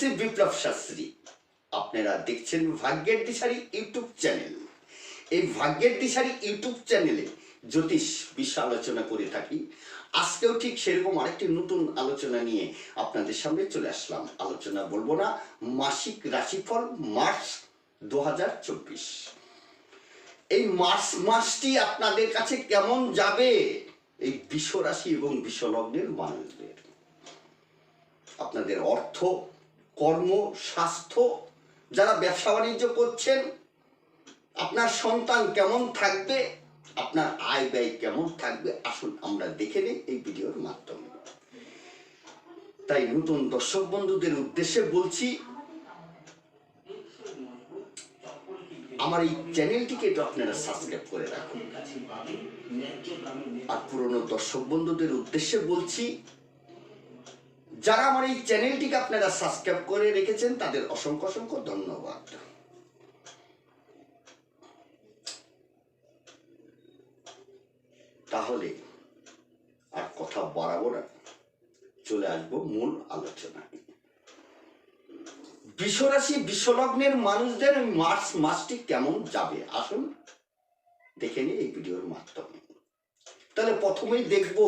শ্রী বিপ্লব শাস্ত্রী। আপনারা দেখছেন ভাগ্যের দিশারি ইউটিউব চ্যানেল। এই ভাগ্যের দিশারি ইউটিউব চ্যানেলে জ্যোতিষ বিষয় আলোচনা করে থাকি। আজকেও ঠিক সেরকম আরেকটি নতুন আলোচনা নিয়ে আপনাদের সামনে চলে আসলাম। আলোচনা বলব না, মাসিক রাশিফল মার্চ দু হাজার চব্বিশ। এই মার্চ মাসটি আপনাদের কাছে কেমন যাবে? এই বিশ্বরাশি এবং বিশ্বলগ্নের মানুষদের। আপনাদের অর্থ কর্ম, স্বাস্থ্য, যারা ব্যবসা বাণিজ্য করছেন, আপনার সন্তান কেমন থাকবে, আপনার আয় ব্যয় কেমন থাকবে, আসুন আমরা দেখে নিই এই ভিডিওর মাধ্যমে। তাই নতুন দর্শক বন্ধুদের উদ্দেশ্যে বলছি, আমার এই চ্যানেলটিকে একটু আপনারা সাবস্ক্রাইব করে রাখুন। আর পুরনো দর্শক বন্ধুদের উদ্দেশ্যে বলছি যারা আমার এই চ্যানেলটিকে আপনারা সাবস্ক্রাইব করে রেখেছেন, তাদের অসংখ্য অসংখ্য ধন্যবাদ। তাহলে আর কথা বাড়াবো না, চলে আসব মূল আলোচনায়। বিশ্বরাশি বিশ্বলগ্নের মানুষদের মার্চ মাসটি কেমন যাবে? আসুন দেখে নিই এই ভিডিওর মাধ্যমে। তাহলে প্রথমেই দেখব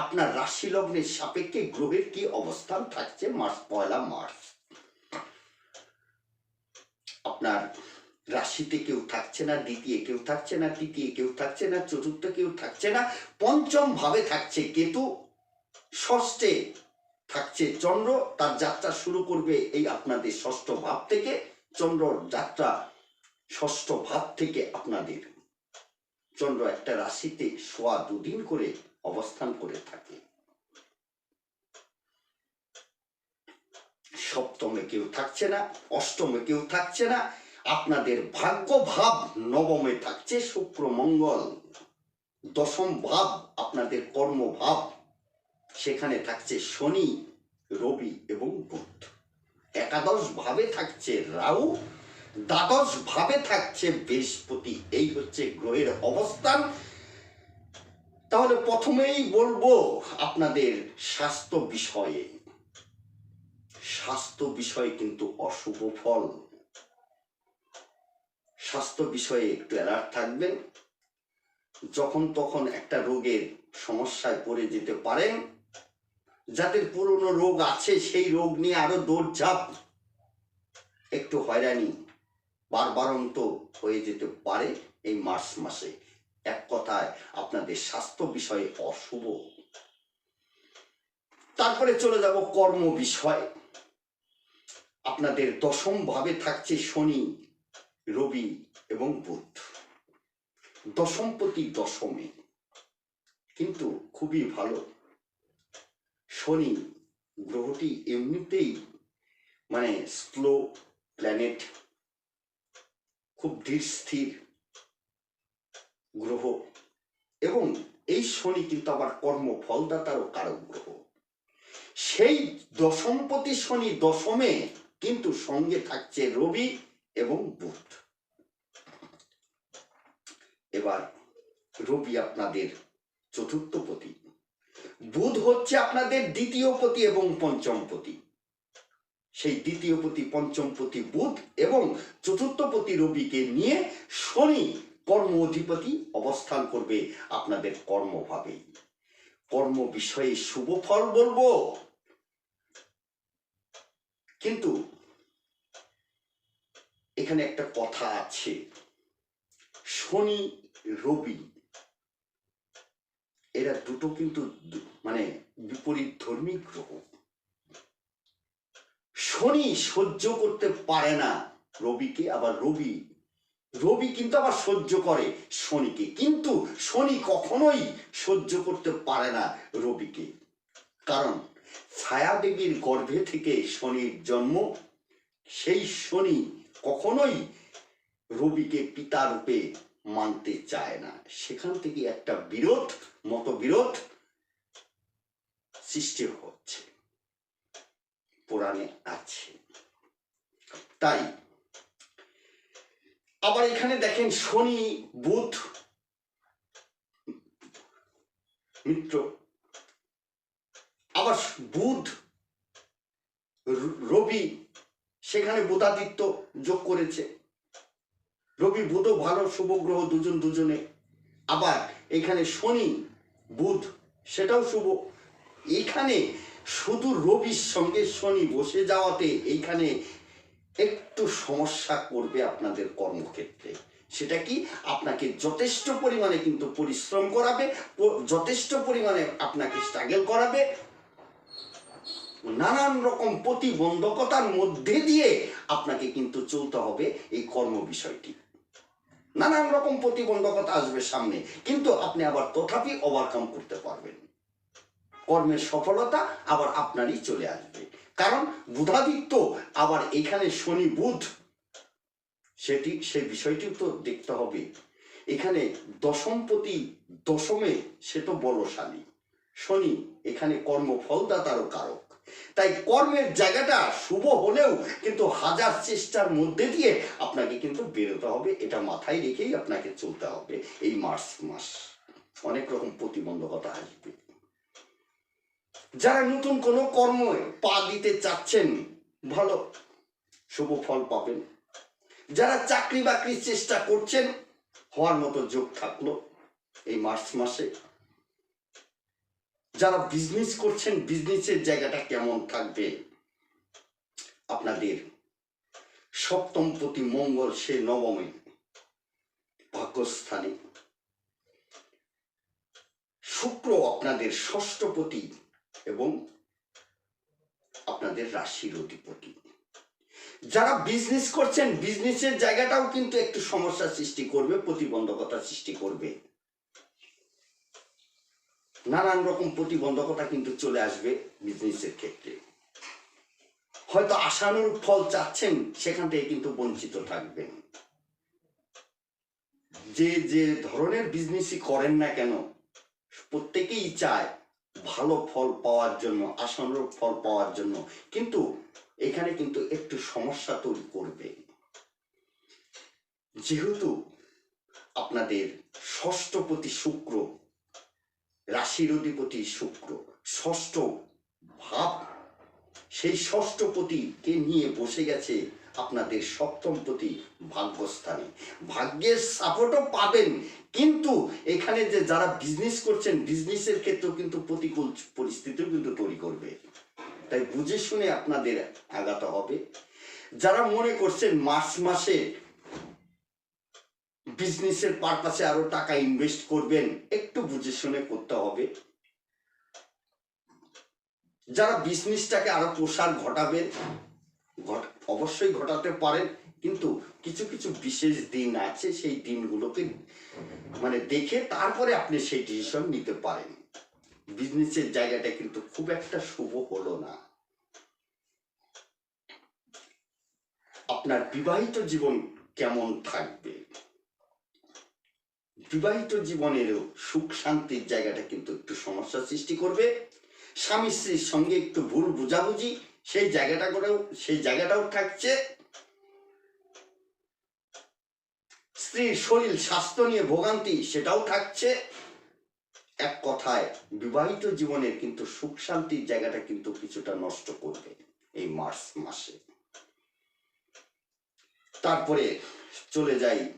আপনার রাশি লগ্নের সাপেক্ষে গ্রহের কি অবস্থান থাকছে মার্চ পয়লা মার্চ? আপনার রাশিতে কেউ থাকছে না, দ্বিতীয় কেউ থাকছে না, তৃতীয় কেউ থাকছে না, চতুর্থ কেউ থাকছে না, পঞ্চম ভাবে থাকছে কেতু, ষষ্ঠে থাকছে চন্দ্র, তার যাত্রা শুরু করবে এই আপনাদের ষষ্ঠ ভাব থেকে চন্দ্রর যাত্রা ষষ্ঠ ভাব থেকে আপনাদের। চন্দ্র একটা রাশিতে সোয়া দুদিন করে অবস্থান করে থাকে। সপ্তমে কেউ থাকছে না, অষ্টমে কেউ থাকছে না, আপনাদের ভাগ্য ভাব নবমে থাকছে, শুক্র, মঙ্গল, দশম ভাব আপনাদের কর্ম ভাব, সেখানে থাকছে শনি, রবি এবং বুধ। একাদশ ভাবে থাকছে রাহু, দ্বাদশ ভাবে থাকছে বৃহস্পতি। এই হচ্ছে গ্রহের অবস্থান। তাহলে প্রথমেই বলব আপনাদের স্বাস্থ্য বিষয়ে। স্বাস্থ্য বিষয়ে কিন্তু অশুভ ফল। স্বাস্থ্য বিষয়ে একটু অ্যালার্ট থাকবেন। যখন তখন একটা রোগের সমস্যায় পড়ে যেতে পারেন। যাদের পুরনো রোগ আছে, সেই রোগ নিয়ে আরও দৌড়ঝাঁপ। একটু হয়রানি বারবারন্ত হয়ে যেতে পারে এই মার্চ মাসে। এক কথায় আপনাদের স্বাস্থ্য বিষয়ে অশুভ। তারপরে চলে যাব কর্ম বিষয়। আপনাদের দশম ভাবে থাকছে শনি, রবি এবং বুধ। দশমপতি দশমে কিন্তু খুবই ভালো। শনি গ্রহটি এমনিতেই মানে স্লো প্ল্যানেট খুব ধীর স্থির। গ্রহ। এবং এই শনি কিন্তু আবার কর্ম ফলদাতারও কারক গ্রহ। সেই দশমপতি শনি দশমে কিন্তু সঙ্গে থাকছে রবি এবং বুধ। এবার রবি আপনাদের চতুর্থ পতি। বুধ হচ্ছে আপনাদের দ্বিতীয় পতি এবং পঞ্চম পতি। সেই দ্বিতীয় পতি, পঞ্চম পতি বুধ এবং চতুর্থ পতি রবিকে নিয়ে শনি কর্ম অধিপতি অবস্থান করবে আপনাদের কর্মভাবে। কর্ম বিষয়ে শুভ ফল বলব। কিন্তু এখানে একটা কথা আছে। শনি, রবি, এরা দুটো কিন্তু মানে বিপরীত ধর্মী গ্রহ। শনি সহ্য করতে পারে না রবিকে, আবার রবি রবি কিন্তু আবার সহ্য করে শনিকে। কিন্তু শনি কখনোই সহ্য করতে পারে না রবিকে। কারণ ছায়াদেবীর গর্ভে থেকে শনির জন্ম, সেই শনি কখনোই রবিকে পিতা রূপে মানতে চায় না। সেখান থেকে একটা বিরোধ, মতবিরোধ সৃষ্টি হচ্ছে, পুরাণে আছে। তাই আবার এখানে দেখেন শনি, বুধ, মিত্র। আবার বুধ, রবি, সেখানে বুধাদিত্য যোগ করেছে। রবি, বুধও ভালো, শুভ গ্রহ, দুজন দুজনে। আবার এখানে শনি, বুধ, সেটাও শুভ। এখানে শুধু রবির সঙ্গে শনি বসে যাওয়াতে এইখানে একটু সমস্যা করবে আপনাদের কর্মক্ষেত্রে। সেটা কি? আপনাকে যথেষ্ট পরিমাণে কিন্তু পরিশ্রম করাবে যথেষ্ট পরিমাণে আপনাকে স্ট্রাগল করাবে। নানান রকম প্রতিবন্ধকতার মধ্যে দিয়ে আপনাকে কিন্তু চলতে হবে এই কর্ম বিষয়টি। নানান রকম প্রতিবন্ধকতা আসবে সামনে, কিন্তু আপনি আবার তথাপি ওভারকাম করতে পারবেন। কর্মের সফলতা আবার আপনারই চলে আসবে। কারণ বুধাদিত্য আবার এখানে শনি বুধ। সেটি সেই বিষয়টিও তো দেখতে হবে। এখানে দশমপতি দশমে সে তো বলশালী শনি এখানে কর্মফলদাতারও কারক। তাই কর্মের জায়গাটা শুভ হলেও কিন্তু হাজার চেষ্টার মধ্যে দিয়ে আপনাকে কিন্তু বেরোতে হবে। এটা মাথায় রেখেই আপনাকে চলতে হবে এই মার্চ মাস। অনেক রকম প্রতিবন্ধকতা আসবে। যারা নতুন কোনো কর্ম পা দিতে চাচ্ছেন, ভালো, শুভ ফল পাবেন। যারা চাকরি বাকরির চেষ্টা করছেন, হওয়ার মতো যোগ থাকল এই মার্চ মাসে। যারা বিজনেস করছেন বিজনেসের জায়গাটা কেমন থাকবে? আপনাদের সপ্তম প্রতি মঙ্গল সে নবমে ভাগ্যস্থানে। শুক্র আপনাদের ষষ্ঠপতি এবং আপনাদের রাশির অধিপতি। যারা বিজনেস করছেন বিজনেসের জায়গাটাও কিন্তু একটু সমস্যা সৃষ্টি করবে, প্রতিবন্ধকতা সৃষ্টি করবে। নানান রকম প্রতিবন্ধকতা কিন্তু চলে আসবে বিজনেসের ক্ষেত্রে। হয়তো আশানুরূপ ফল চাচ্ছেন, সেখান থেকে কিন্তু বঞ্চিত থাকবেন। যে যে ধরনের বিজনেসই করেন না কেন, প্রত্যেকেই চায় ভালো ফল পাওয়ার জন্য আশানুরূপ ফল পাওয়ার জন্য, কিন্তু এখানে কিন্তু একটু সমস্যা তৈরি করবে। যেহেতু আপনাদের ষষ্ঠপতি শুক্র, রাশির অধিপতি শুক্র, ষষ্ঠ ভাব, সেই ষষ্ঠপতিকে নিয়ে বসে গেছে আপনাদের সপ্তমপতি ভাগ্যস্থানে। ভাগ্যের সাপোর্টও পাবেন কিন্তু এখানে যে যারা বিজনেস করছেন বিজনেসের ক্ষেত্রেও কিন্তু প্রতিকূল পরিস্থিতিও কিন্তু তৈরি করবে। তাই বুঝে শুনে আপনাদের আগাতে হবে। যারা মনে করছেন মার্চ মাসে বিজনেসের পারপাসে আরও টাকা ইনভেস্ট করবেন, একটু বুঝে শুনে করতে হবে। যারা বিজনেসটাকে আরও প্রসার ঘটাবেন অবশ্যই ঘটাতে পারেন। কিন্তু কিছু কিছু বিশেষ দিন আছে সেই দিনগুলোকে মানে দেখে তারপরে আপনি সেই ডিসিশন নিতে পারেন। বিজনেসের জায়গাটা কিন্তু খুব একটা শুভ হলো না। আপনার বিবাহিত জীবন কেমন থাকবে? বিবাহিত জীবনেরও সুখ শান্তির জায়গাটা কিন্তু একটু সমস্যা সৃষ্টি করবে। স্বামী স্ত্রীর সঙ্গে একটু ভুল বুঝাবুঝি, সেই জায়গাটা করেও, সেই জায়গাটাও থাকছে। স্ত্রীর শরীর, স্বাস্থ্য নিয়ে ভোগান্তি, সেটাও থাকছে। এক কথায়, বিবাহিত জীবনের কিন্তু সুখ শান্তির জায়গাটা কিন্তু কিছুটা নষ্ট করবে এই মার্চ মাসে। তারপরে চলে যাই।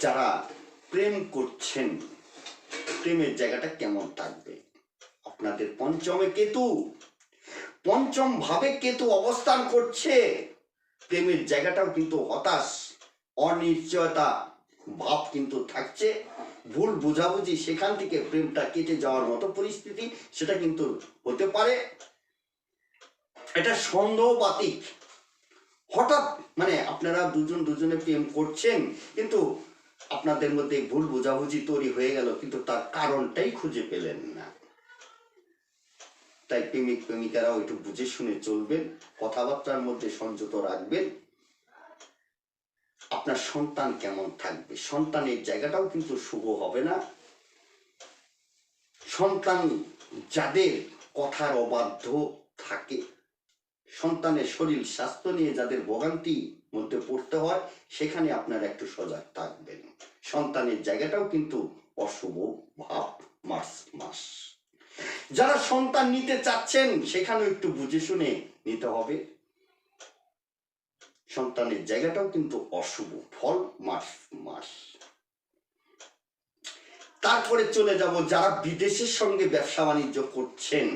যারা প্রেম করছেন, প্রেমের জায়গাটা কেমন থাকবে? আপনাদের পঞ্চমে কেতু। পঞ্চম ভাবে কেতু অবস্থান করছে। প্রেমের জায়গাটাও কিন্তু হতাশ। অনিশ্চয়তা ভাব কিন্তু থাকছে। ভুল বোঝাবুঝি সেখান থেকে প্রেমটা কেটে যাওয়ার মতো পরিস্থিতি, সেটা কিন্তু হতে পারে। এটা সন্দেহবাতিক। হঠাৎ মানে আপনারা দুজন দুজনে প্রেম করছেন, কিন্তু আপনাদের মধ্যে ভুল বোঝাবুঝি তৈরি হয়ে গেল, কিন্তু তার কারণটাই খুঁজে পেলেন না। তাই প্রেমিক, প্রেমিকারাও একটু বুঝে শুনে চলবেন, কথাবার্তার মধ্যে সংযত রাখবেন। আপনার সন্তান কেমন থাকবে? সন্তানের জায়গাটাও কিন্তু শুভ হবে না। সন্তান যাদের কথার অবাধ্য থাকে, সন্তানের শরীর স্বাস্থ্য নিয়ে যাদের ভোগান্তি মধ্যে পড়তে হয়, সেখানে আপনারা একটু সজাগ থাকবেন। সন্তানের জায়গাটাও কিন্তু অশুভ ভাব মার্চ মাস। যারা সন্তান নিতে চাচ্ছেন, সেখানেও একটু বুঝে শুনে নিতে হবে। সন্তানের জায়গাটাও কিন্তু অশুভ। ফল মাস মাস। তারপরে চলে যাব যারা বিদেশের সঙ্গে ব্যবসা বাণিজ্য করছেন।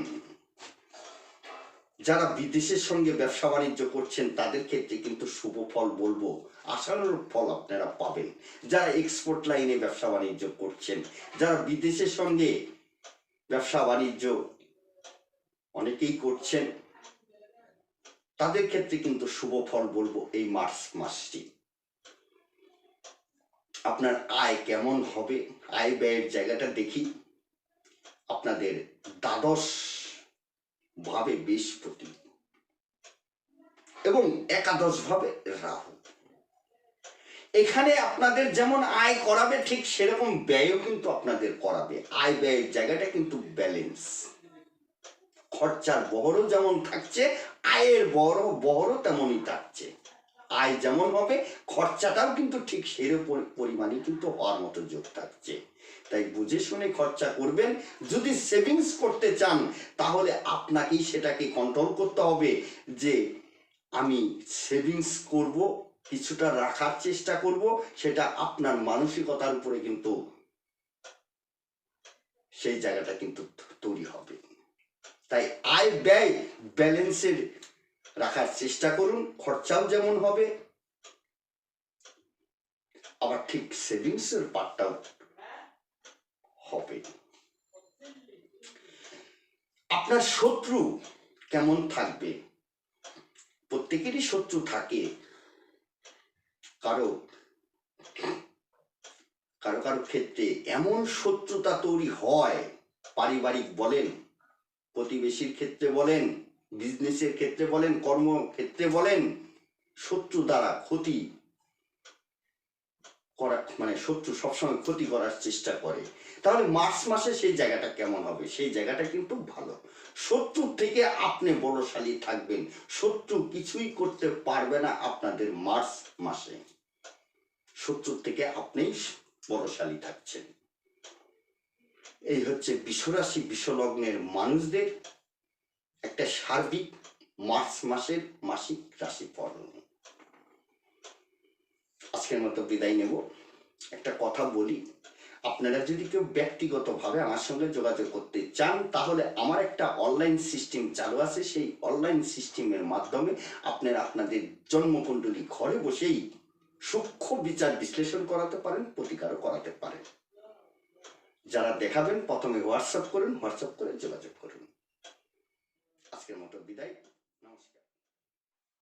যারা বিদেশের সঙ্গে ব্যবসা বাণিজ্য করছেন, তাদের ক্ষেত্রে কিন্তু শুভ ফল বলব। আশানুরূপ ফল আপনারা পাবেন। যারা এক্সপোর্ট লাইনে ব্যবসা বাণিজ্য করছেন, যারা বিদেশের সঙ্গে ব্যবসা বাণিজ্য অনেকেই করছেন তাদের ক্ষেত্রে কিন্তু শুভ ফল বলব এই মার্চ মাসটি। আপনার আয় কেমন হবে? আয় ব্যয়ের জায়গাটা দেখি। আপনাদের দ্বাদশ ভাবে বৃহস্পতি এবং একাদশ ভাবে রাহু। এখানে আপনাদের যেমন আয় করাবে ঠিক সেরকম ব্যয়ও কিন্তু আপনাদের করাবে। আয় ব্যয়ের জায়গাটা কিন্তু ব্যালেন্স। খরচার বহরও যেমন থাকছে, আয়ের বড় বহরও তেমনই থাকছে। আয় যেমন হবে, খরচাটাও কিন্তু ঠিক সেরকম পরিমাণে কিন্তু হওয়ার মতো যোগ থাকছে। তাই বুঝে শুনে খরচা করবেন। যদি সেভিংস করতে চান, তাহলে আপনাকেই সেটাকে কন্ট্রোল করতে হবে যে, আমি সেভিংস করব, কিছুটা রাখার চেষ্টা করব, সেটা আপনার মানসিকতার উপরে কিন্তু সেই জায়গাটা কিন্তু তৈরি হবে। তাই আয় ব্যয় ব্যালেন্সের রাখার চেষ্টা করুন, খরচাও যেমন হবে। আবার ঠিক সেভিংসের পার্টটাও হবে। আপনার শত্রু কেমন থাকবে? প্রত্যেকেরই শত্রু থাকে। কারও কারও কারও ক্ষেত্রে এমন শত্রুতা তৈরি হয়, পারিবারিক বলেন প্রতিবেশীর ক্ষেত্রে বলেন বিজনেসের ক্ষেত্রে বলেন, কর্মক্ষেত্রে বলেন, শত্রু দ্বারা ক্ষতি করা মানে শত্রু সবসময় ক্ষতি করার চেষ্টা করে। তাহলে মার্চ মাসে সেই জায়গাটা কেমন হবে? সেই জায়গাটা কিন্তু ভালো। শত্রু থেকে আপনি বড়শালী থাকবেন। শত্রু কিছুই করতে পারবে না আপনাদের মার্চ মাসে। শত্রু থেকে আপনিই বড়শালী থাকছেন। এই হচ্ছে বিশ্বরাশি, বিশ্বলগ্নের মানুষদের একটা সার্বিক মার্চ মাসের মাসিক রাশিফল আজকের মতো বিদায় নেব। একটা কথা বলি, আপনারা যদি কেউ ব্যক্তিগতভাবে আমার সঙ্গে যোগাযোগ করতে চান, তাহলে আমার একটা অনলাইন সিস্টেম চালু আছে। সেই অনলাইন সিস্টেমের মাধ্যমে আপনারা আপনাদের জন্মকুণ্ডলী ঘরে বসেই সূক্ষ্ম বিচার বিশ্লেষণ করাতে পারেন, প্রতিকারও করাতে পারেন। যারা দেখাবেন প্রথমে হোয়াটসঅ্যাপ করুন হোয়াটসঅ্যাপ করে যোগাযোগ করুন। আজকের মতো বিদায়।